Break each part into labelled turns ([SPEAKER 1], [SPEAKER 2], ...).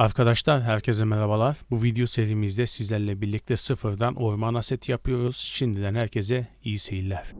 [SPEAKER 1] Arkadaşlar herkese merhabalar. Bu video serimizde sizlerle birlikte sıfırdan orman aseti yapıyoruz. Şimdiden herkese iyi seyirler.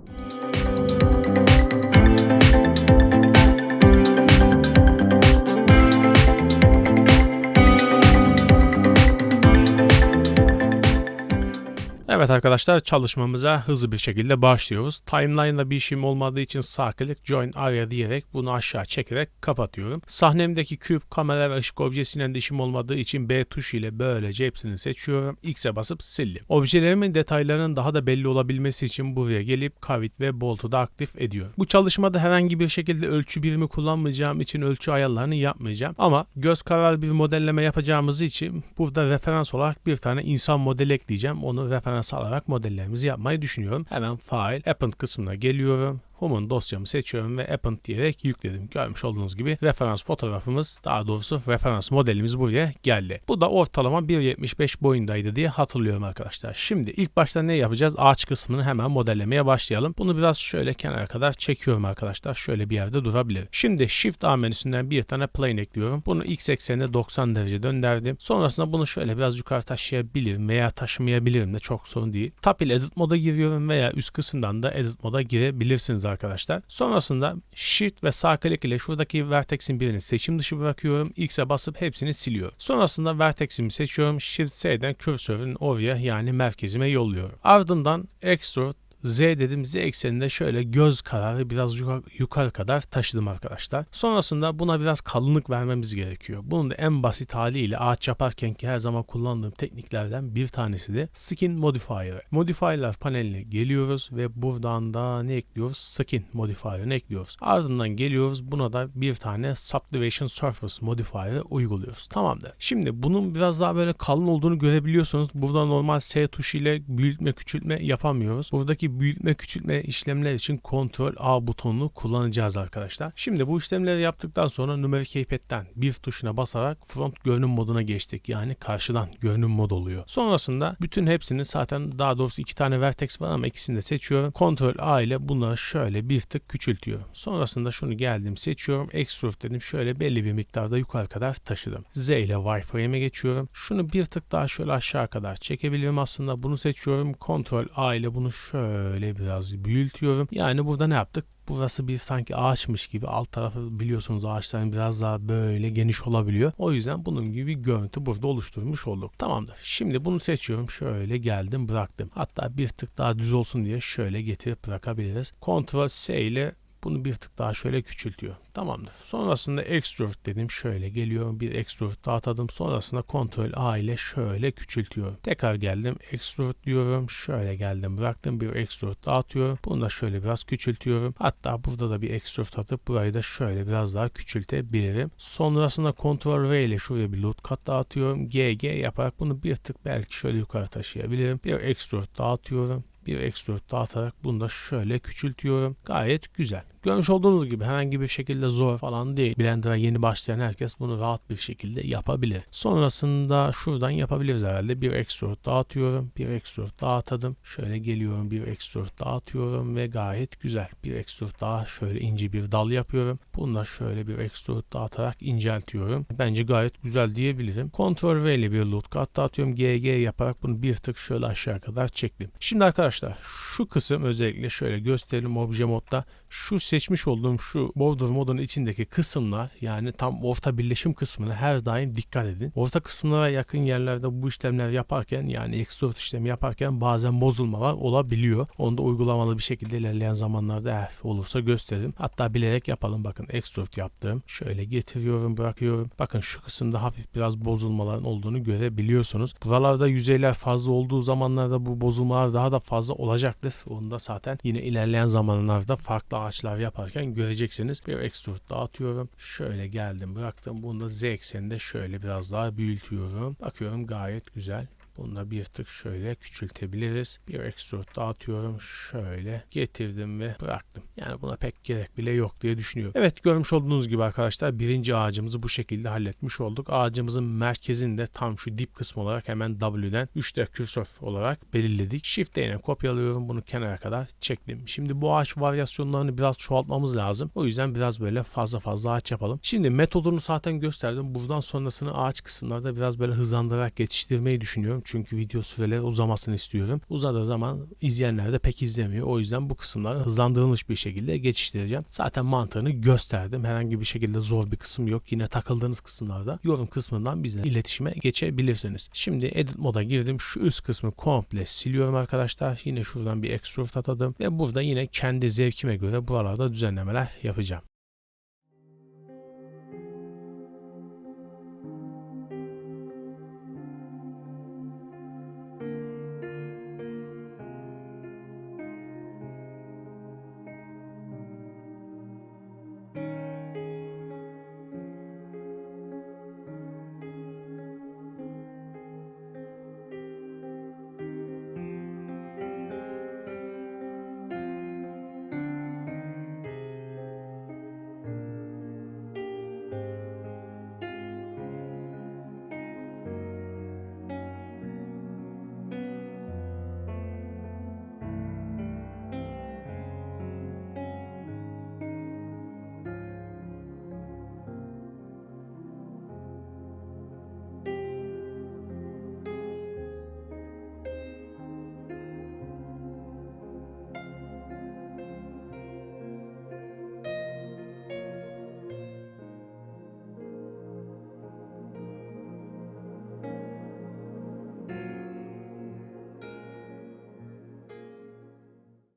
[SPEAKER 1] Evet arkadaşlar çalışmamıza hızlı bir şekilde başlıyoruz. Timeline'da bir işim olmadığı için sağ klik join area diyerek bunu aşağı çekerek kapatıyorum. Sahnemdeki küp, kamera ve ışık objesiyle de işim olmadığı için B tuşu ile böylece hepsini seçiyorum. X'e basıp sildim. Objelerimin detaylarının daha da belli olabilmesi için buraya gelip kavit ve bolt'u da aktif ediyorum. Bu çalışmada herhangi bir şekilde ölçü birimi kullanmayacağım için ölçü ayarlarını yapmayacağım. Ama göz kararı bir modelleme yapacağımız için burada referans olarak bir tane insan modeli ekleyeceğim. Onu referans alarak modellerimizi yapmayı düşünüyorum. Hemen File, Append kısmına geliyorum. Home'un dosyamı seçiyorum ve append diyerek yükledim. Görmüş olduğunuz gibi referans fotoğrafımız daha doğrusu referans modelimiz buraya geldi. Bu da ortalama 1.75 boyundaydı diye hatırlıyorum arkadaşlar. Şimdi ilk başta ne yapacağız? Ağaç kısmını hemen modellemeye başlayalım. Bunu biraz şöyle kenara kadar çekiyorum arkadaşlar. Şöyle bir yerde durabilir. Şimdi Shift A menüsünden bir tane plane ekliyorum. Bunu x eksenine 90 derece döndürdüm. Sonrasında bunu şöyle biraz yukarı taşıyabilirim veya taşımayabilirim de çok sorun değil. Tab ile edit moda giriyorum veya üst kısımdan da edit moda girebilirsiniz arkadaşlar. Sonrasında Shift ve sağ klik ile şuradaki vertex'in birini seçim dışı bırakıyorum. X'e basıp hepsini siliyorum. Sonrasında vertex'imi seçiyorum. Shift S'den kürsörün oraya yani merkezime yolluyorum. Ardından Extrude Z dedim Z ekseninde şöyle göz kararı biraz yukarı, yukarı kadar taşıdım arkadaşlar. Sonrasında buna biraz kalınlık vermemiz gerekiyor. Bunun da en basit haliyle ağaç yaparken ki her zaman kullandığım tekniklerden bir tanesi de Skin Modifier. Modifier'lar paneline geliyoruz ve buradan da ne ekliyoruz? Skin Modifier'ını ekliyoruz. Ardından geliyoruz buna da bir tane Subdivision Surface Modifier'ı uyguluyoruz. Tamamdır. Şimdi bunun biraz daha böyle kalın olduğunu görebiliyorsunuz. Burada normal S tuşu ile büyütme küçültme yapamıyoruz. Buradaki büyütme küçültme işlemler için Ctrl A butonunu kullanacağız arkadaşlar. Şimdi bu işlemleri yaptıktan sonra numerik keypad'den bir tuşuna basarak front görünüm moduna geçtik. Yani karşıdan görünüm mod oluyor. Sonrasında bütün hepsini zaten daha doğrusu iki tane vertex var ama ikisini de seçiyorum. Ctrl A ile bunları şöyle bir tık küçültüyorum. Sonrasında şunu geldim seçiyorum. Extrude dedim. Şöyle belli bir miktarda yukarı kadar taşıdım. Z ile wireframe'e geçiyorum. Şunu bir tık daha şöyle aşağı kadar çekebilirim aslında. Bunu seçiyorum. Ctrl A ile bunu şöyle Böyle biraz büyütüyorum. Yani burada ne yaptık? Burası bir sanki ağaçmış gibi alt tarafı biliyorsunuz ağaçların biraz daha böyle geniş olabiliyor. O yüzden bunun gibi bir görüntü burada oluşturmuş olduk. Tamamdır. Şimdi bunu seçiyorum. Şöyle geldim bıraktım. Hatta bir tık daha düz olsun diye şöyle getirip bırakabiliriz. Ctrl S ile bunu bir tık daha şöyle küçültüyor. Tamamdır. Sonrasında extrude dedim. Şöyle geliyorum. Bir extrude daha atadım. Sonrasında Ctrl A ile şöyle küçültüyorum. Tekrar geldim. Extrude diyorum. Şöyle geldim. Bıraktım. Bir extrude daha atıyorum. Bunu da şöyle biraz küçültüyorum. Hatta burada da bir extrude atıp burayı da şöyle biraz daha küçültebilirim. Sonrasında Ctrl V ile şuraya bir loot kat daha atıyorum. GG yaparak bunu bir tık belki şöyle yukarı taşıyabilirim. Bir extrude daha atıyorum bir extrude dağıtarak bunu da şöyle küçültüyorum. Gayet güzel. Görmüş olduğunuz gibi herhangi bir şekilde zor falan değil. Blender'a yeni başlayan herkes bunu rahat bir şekilde yapabilir. Sonrasında şuradan yapabiliriz herhalde. Bir extrude dağıtıyorum. Bir extrude dağıtadım. Şöyle geliyorum bir extrude dağıtıyorum ve gayet güzel. Bir extrude daha şöyle ince bir dal yapıyorum. Bunu da şöyle bir extrude dağıtarak inceltiyorum. Bence gayet güzel diyebilirim. Ctrl V ile bir loot kat dağıtıyorum. GG yaparak bunu bir tık şöyle aşağı kadar çektim. Şimdi arkadaşlar şu kısım özellikle şöyle gösterelim obje modda. Şu seçmiş olduğum şu border modun içindeki kısımlar yani tam orta birleşim kısmına her daim dikkat edin. Orta kısımlara yakın yerlerde bu işlemler yaparken yani extrude işlemi yaparken bazen bozulmalar olabiliyor. Onu da uygulamalı bir şekilde ilerleyen zamanlarda eğer olursa gösteririm. Hatta bilerek yapalım. Bakın extrude yaptım. Şöyle getiriyorum bırakıyorum. Bakın şu kısımda hafif biraz bozulmaların olduğunu görebiliyorsunuz. Buralarda yüzeyler fazla olduğu zamanlarda bu bozulmalar daha da fazla olacaktır. Onu da zaten yine ilerleyen zamanlarda farklı ağaçlar yaparken göreceksiniz. Bir extrude dağıtıyorum. Şöyle geldim bıraktım. Bunu da z ekseninde şöyle biraz daha büyütüyorum. Bakıyorum gayet güzel Bunu da bir tık şöyle küçültebiliriz. Bir extrude dağıtıyorum. Şöyle getirdim ve bıraktım. Yani buna pek gerek bile yok diye düşünüyorum. Evet görmüş olduğunuz gibi arkadaşlar birinci ağacımızı bu şekilde halletmiş olduk. Ağacımızın merkezinde tam şu dip kısmı olarak hemen W'den 3D kürsör olarak belirledik. Shift D'ne kopyalıyorum. Bunu kenara kadar çektim. Şimdi bu ağaç varyasyonlarını biraz çoğaltmamız lazım. O yüzden biraz böyle fazla fazla ağaç yapalım. Şimdi metodunu zaten gösterdim. Buradan sonrasını ağaç kısımlarda biraz böyle hızlandırarak geçiştirmeyi düşünüyorum. Çünkü video süreleri uzamasını istiyorum. Uzadığı zaman izleyenler de pek izlemiyor. O yüzden bu kısımları hızlandırılmış bir şekilde geçiştireceğim. Zaten mantığını gösterdim. Herhangi bir şekilde zor bir kısım yok. Yine takıldığınız kısımlarda yorum kısmından bizle iletişime geçebilirsiniz. Şimdi edit moda girdim. Şu üst kısmı komple siliyorum arkadaşlar. Yine şuradan bir extrude atadım ve burada yine kendi zevkime göre buralarda düzenlemeler yapacağım.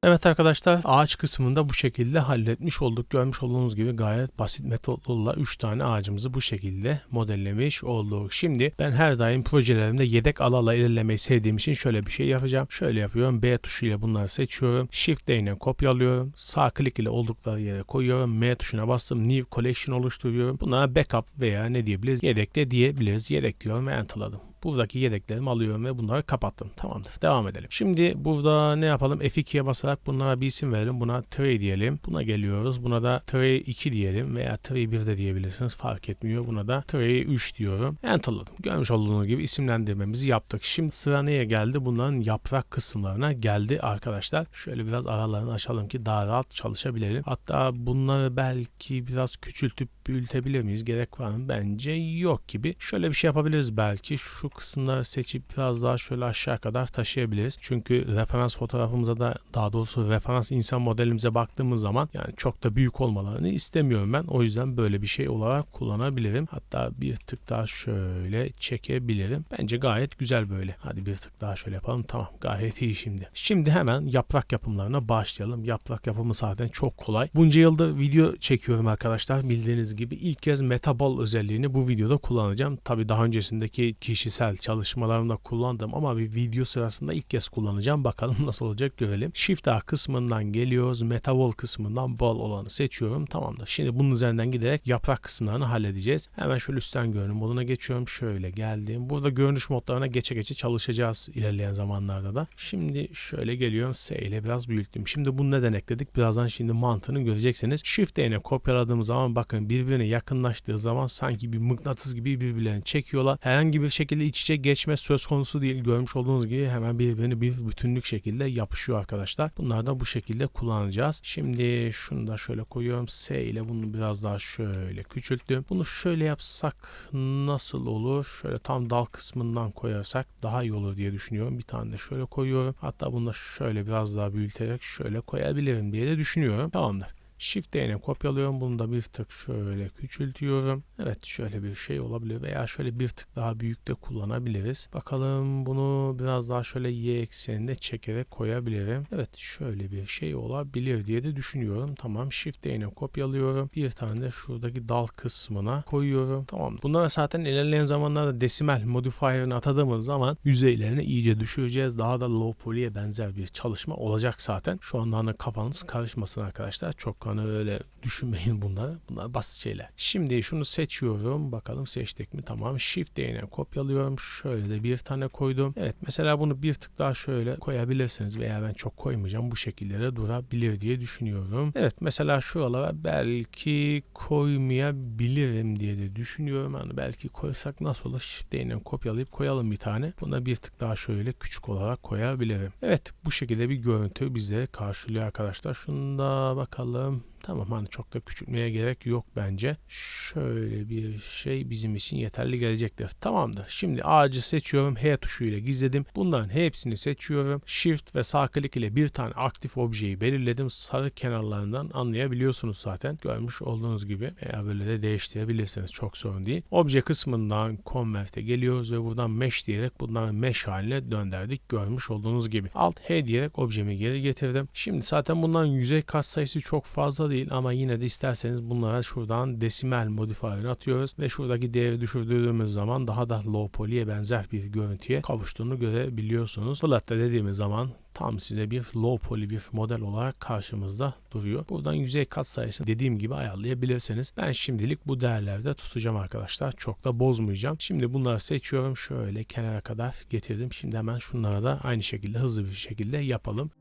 [SPEAKER 1] Evet arkadaşlar ağaç kısmında bu şekilde halletmiş olduk. Görmüş olduğunuz gibi gayet basit metotlarla 3 tane ağacımızı bu şekilde modellemiş olduk. Şimdi ben her daim projelerimde yedek alala ilerlemeyi sevdiğim için şöyle bir şey yapacağım. Şöyle yapıyorum. B tuşu ile bunları seçiyorum. Shift D ile kopyalıyorum. Sağ klik ile oldukları yere koyuyorum. M tuşuna bastım. New Collection oluşturuyorum. Buna backup veya ne diyebiliriz? Yedekte diyebiliriz. Yedek diyorum ve enterladım. Buradaki yedeklerimi alıyorum ve bunları kapattım. Tamamdır. Devam edelim. Şimdi burada ne yapalım? F2'ye basarak bunlara bir isim verelim. Buna tray diyelim. Buna geliyoruz. Buna da tray 2 diyelim veya tray 1 de diyebilirsiniz. Fark etmiyor. Buna da tray 3 diyorum. Enterladım. Görmüş olduğunuz gibi isimlendirmemizi yaptık. Şimdi sıra neye geldi? Bunların yaprak kısımlarına geldi arkadaşlar. Şöyle biraz aralarını açalım ki daha rahat çalışabilelim. Hatta bunları belki biraz küçültüp büyütebilir miyiz? Gerek var mı? Bence yok gibi. Şöyle bir şey yapabiliriz belki. Şu kısımları seçip biraz daha şöyle aşağı kadar taşıyabiliriz. Çünkü referans fotoğrafımıza da daha doğrusu referans insan modelimize baktığımız zaman yani çok da büyük olmalarını istemiyorum ben. O yüzden böyle bir şey olarak kullanabilirim. Hatta bir tık daha şöyle çekebilirim. Bence gayet güzel böyle. Hadi bir tık daha şöyle yapalım. Tamam gayet iyi şimdi. Şimdi hemen yaprak yapımlarına başlayalım. Yaprak yapımı zaten çok kolay. Bunca yıldır video çekiyorum arkadaşlar. Bildiğiniz gibi ilk kez metabol özelliğini bu videoda kullanacağım. Tabi daha öncesindeki kişisel çalışmalarımda kullandım ama bir video sırasında ilk kez kullanacağım. Bakalım nasıl olacak görelim. Shift A kısmından geliyoruz. Metavol kısmından bol olanı seçiyorum. Tamamdır. Şimdi bunun üzerinden giderek yaprak kısımlarını halledeceğiz. Hemen şöyle üstten görünüm moduna geçiyorum. Şöyle geldim. Burada görünüş modlarına geçe geçe çalışacağız ilerleyen zamanlarda da. Şimdi şöyle geliyorum. S ile biraz büyüttüm. Şimdi bunu neden ekledik? Birazdan şimdi mantığını göreceksiniz. Shift D'ne kopyaladığımız zaman bakın birbirine yakınlaştığı zaman sanki bir mıknatıs gibi birbirlerini çekiyorlar. Herhangi bir şekilde iç içe geçme söz konusu değil. Görmüş olduğunuz gibi hemen birbirini bir bütünlük şekilde yapışıyor arkadaşlar. Bunları da bu şekilde kullanacağız. Şimdi şunu da şöyle koyuyorum. S ile bunu biraz daha şöyle küçülttüm. Bunu şöyle yapsak nasıl olur? Şöyle tam dal kısmından koyarsak daha iyi olur diye düşünüyorum. Bir tane de şöyle koyuyorum. Hatta bunu da şöyle biraz daha büyüterek şöyle koyabilirim diye de düşünüyorum. Tamamdır. Shift D'ne kopyalıyorum. Bunu da bir tık şöyle küçültüyorum. Evet şöyle bir şey olabilir veya şöyle bir tık daha büyük de kullanabiliriz. Bakalım bunu biraz daha şöyle y ekseninde çekerek koyabilirim. Evet şöyle bir şey olabilir diye de düşünüyorum. Tamam Shift D'ne kopyalıyorum. Bir tane de şuradaki dal kısmına koyuyorum. Tamam. Bunlar zaten ilerleyen zamanlarda desimal modifier'ını atadığımız zaman yüzeylerini iyice düşüreceğiz. Daha da low poly'e benzer bir çalışma olacak zaten. Şu anda hani kafanız karışmasın arkadaşlar. Çok Hani öyle düşünmeyin bunları. Bunlar basit şeyler. Şimdi şunu seçiyorum. Bakalım seçtik mi? Tamam. Shift D'ne kopyalıyorum. Şöyle de bir tane koydum. Evet mesela bunu bir tık daha şöyle koyabilirsiniz veya ben çok koymayacağım. Bu şekilde de durabilir diye düşünüyorum. Evet mesela şuralara belki koymayabilirim diye de düşünüyorum. Hani belki koysak nasıl olur? Shift D'ne kopyalayıp koyalım bir tane. Buna bir tık daha şöyle küçük olarak koyabilirim. Evet bu şekilde bir görüntü bize karşılıyor arkadaşlar. Şunu da bakalım. um, Tamam hani çok da küçültmeye gerek yok bence. Şöyle bir şey bizim için yeterli gelecektir. Tamamdır. Şimdi ağacı seçiyorum. H tuşuyla gizledim. Bunların hepsini seçiyorum. Shift ve sağ klik ile bir tane aktif objeyi belirledim. Sarı kenarlarından anlayabiliyorsunuz zaten. Görmüş olduğunuz gibi veya böyle de değiştirebilirsiniz. Çok sorun değil. Obje kısmından Convert'e geliyoruz ve buradan Mesh diyerek bunları Mesh haline döndürdük. Görmüş olduğunuz gibi. Alt H diyerek objemi geri getirdim. Şimdi zaten bunların yüzey katsayısı çok fazla değil ama yine de isterseniz bunlara şuradan desimal modifier'ını atıyoruz ve şuradaki değeri düşürdüğümüz zaman daha da low poly'e benzer bir görüntüye kavuştuğunu görebiliyorsunuz. Flat'ta dediğimiz zaman tam size bir low poly bir model olarak karşımızda duruyor. Buradan yüzey kat sayısını dediğim gibi ayarlayabilirsiniz. Ben şimdilik bu değerlerde tutacağım arkadaşlar. Çok da bozmayacağım. Şimdi bunları seçiyorum. Şöyle kenara kadar getirdim. Şimdi hemen şunlara da aynı şekilde hızlı bir şekilde yapalım.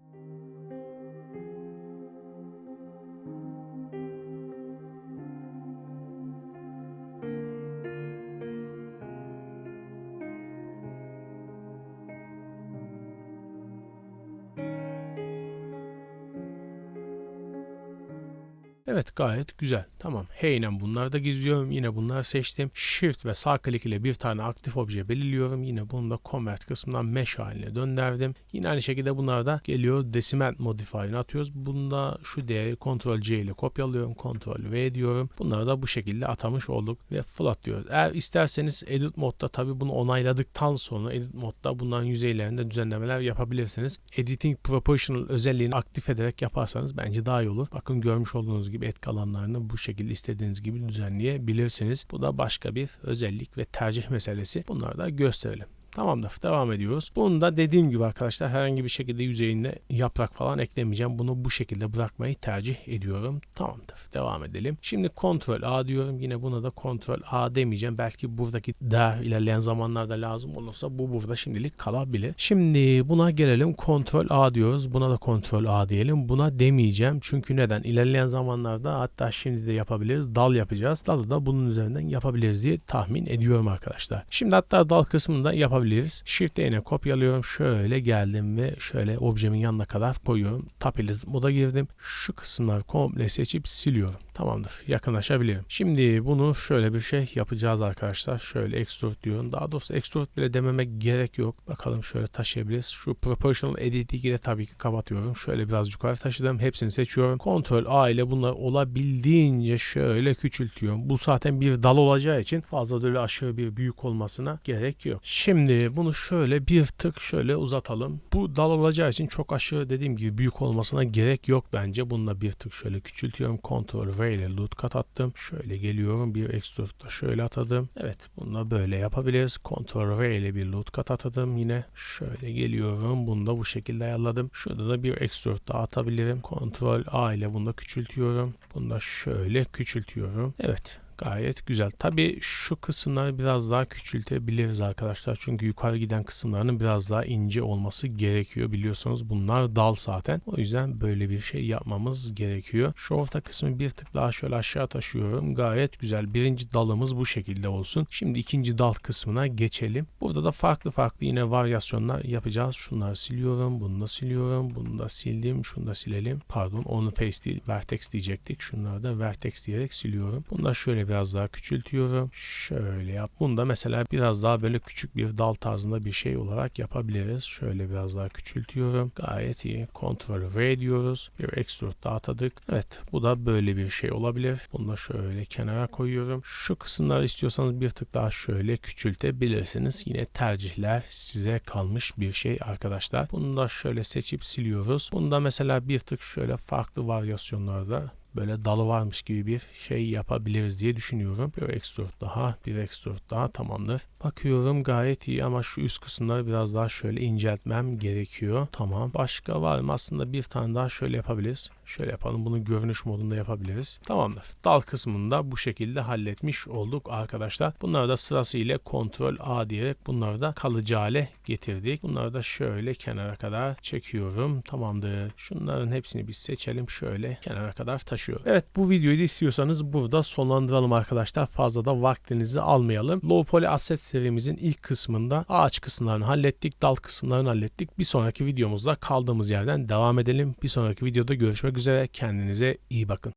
[SPEAKER 1] Gayet güzel. Tamam. Heynen bunları da gizliyorum. Yine bunları seçtim. Shift ve sağ klik ile bir tane aktif obje belirliyorum. Yine bunu da convert kısmından mesh haline döndürdüm. Yine aynı şekilde bunlar da geliyor. Decimal modifier'ını atıyoruz. Bunda şu değeri Ctrl C ile kopyalıyorum. Ctrl V diyorum. Bunları da bu şekilde atamış olduk ve flat diyoruz. Eğer isterseniz edit modda tabi bunu onayladıktan sonra edit modda bunların yüzeylerinde düzenlemeler yapabilirsiniz. Editing Proportional özelliğini aktif ederek yaparsanız bence daha iyi olur. Bakın görmüş olduğunuz gibi etki alanlarını bu şekilde istediğiniz gibi düzenleyebilirsiniz. Bu da başka bir özellik ve tercih meselesi. Bunları da gösterelim. Tamamdır. Devam ediyoruz. Bunu da dediğim gibi arkadaşlar herhangi bir şekilde yüzeyinde yaprak falan eklemeyeceğim. Bunu bu şekilde bırakmayı tercih ediyorum. Tamamdır. Devam edelim. Şimdi Ctrl A diyorum. Yine buna da Ctrl A demeyeceğim. Belki buradaki daha ilerleyen zamanlarda lazım olursa bu burada şimdilik kalabilir. Şimdi buna gelelim. Ctrl A diyoruz. Buna da Ctrl A diyelim. Buna demeyeceğim. Çünkü neden? İlerleyen zamanlarda hatta şimdi de yapabiliriz. Dal yapacağız. Dalı da bunun üzerinden yapabiliriz diye tahmin ediyorum arkadaşlar. Şimdi hatta dal kısmında yapabiliriz yapabiliriz. Shift D'ne kopyalıyorum. Şöyle geldim ve şöyle objemin yanına kadar koyuyorum. Tap ile moda girdim. Şu kısımları komple seçip siliyorum. Tamamdır. Yakınlaşabilirim. Şimdi bunu şöyle bir şey yapacağız arkadaşlar. Şöyle extrude diyorum. Daha doğrusu extrude bile dememek gerek yok. Bakalım şöyle taşıyabiliriz. Şu proportional edit'i de tabii ki kapatıyorum. Şöyle biraz yukarı taşıdım. Hepsini seçiyorum. Ctrl A ile bunları olabildiğince şöyle küçültüyorum. Bu zaten bir dal olacağı için fazla böyle aşırı bir büyük olmasına gerek yok. Şimdi bunu şöyle bir tık şöyle uzatalım. Bu dal olacağı için çok aşırı dediğim gibi büyük olmasına gerek yok bence. Bununla bir tık şöyle küçültüyorum. Ctrl V ile loot kat attım. Şöyle geliyorum. Bir extrude da şöyle atadım. Evet bunu böyle yapabiliriz. Ctrl V ile bir loot kat atadım. Yine şöyle geliyorum. Bunu da bu şekilde ayarladım. Şurada da bir extrude daha atabilirim. Ctrl A ile bunu da küçültüyorum. Bunu da şöyle küçültüyorum. Evet Gayet güzel. Tabi şu kısımları biraz daha küçültebiliriz arkadaşlar. Çünkü yukarı giden kısımlarının biraz daha ince olması gerekiyor. Biliyorsunuz bunlar dal zaten. O yüzden böyle bir şey yapmamız gerekiyor. Şu orta kısmı bir tık daha şöyle aşağı taşıyorum. Gayet güzel. Birinci dalımız bu şekilde olsun. Şimdi ikinci dal kısmına geçelim. Burada da farklı farklı yine varyasyonlar yapacağız. Şunları siliyorum. Bunu da siliyorum. Bunu da sildim. Şunu da silelim. Pardon onu face değil vertex diyecektik. Şunları da vertex diyerek siliyorum. Bunu da şöyle biraz daha küçültüyorum. Şöyle yap. Bunu da mesela biraz daha böyle küçük bir dal tarzında bir şey olarak yapabiliriz. Şöyle biraz daha küçültüyorum. Gayet iyi. Ctrl V diyoruz. Bir extrude daha atadık. Evet bu da böyle bir şey olabilir. Bunu da şöyle kenara koyuyorum. Şu kısımları istiyorsanız bir tık daha şöyle küçültebilirsiniz. Yine tercihler size kalmış bir şey arkadaşlar. Bunu da şöyle seçip siliyoruz. Bunu da mesela bir tık şöyle farklı varyasyonlarda böyle dalı varmış gibi bir şey yapabiliriz diye düşünüyorum. Bir extrude daha, bir extrude daha tamamdır. Bakıyorum gayet iyi ama şu üst kısımları biraz daha şöyle inceltmem gerekiyor. Tamam. Başka var mı? Aslında bir tane daha şöyle yapabiliriz. Şöyle yapalım. Bunu görünüş modunda yapabiliriz. Tamamdır. Dal kısmında bu şekilde halletmiş olduk arkadaşlar. Bunları da sırasıyla kontrol A diyerek bunları da kalıcı hale getirdik. Bunları da şöyle kenara kadar çekiyorum. Tamamdır. Şunların hepsini biz seçelim. Şöyle kenara kadar taşıyorum. Evet bu videoyu da istiyorsanız burada sonlandıralım arkadaşlar. Fazla da vaktinizi almayalım. Low Poly Asset serimizin ilk kısmında ağaç kısımlarını hallettik. Dal kısımlarını hallettik. Bir sonraki videomuzda kaldığımız yerden devam edelim. Bir sonraki videoda görüşmek üzere. Kendinize iyi bakın.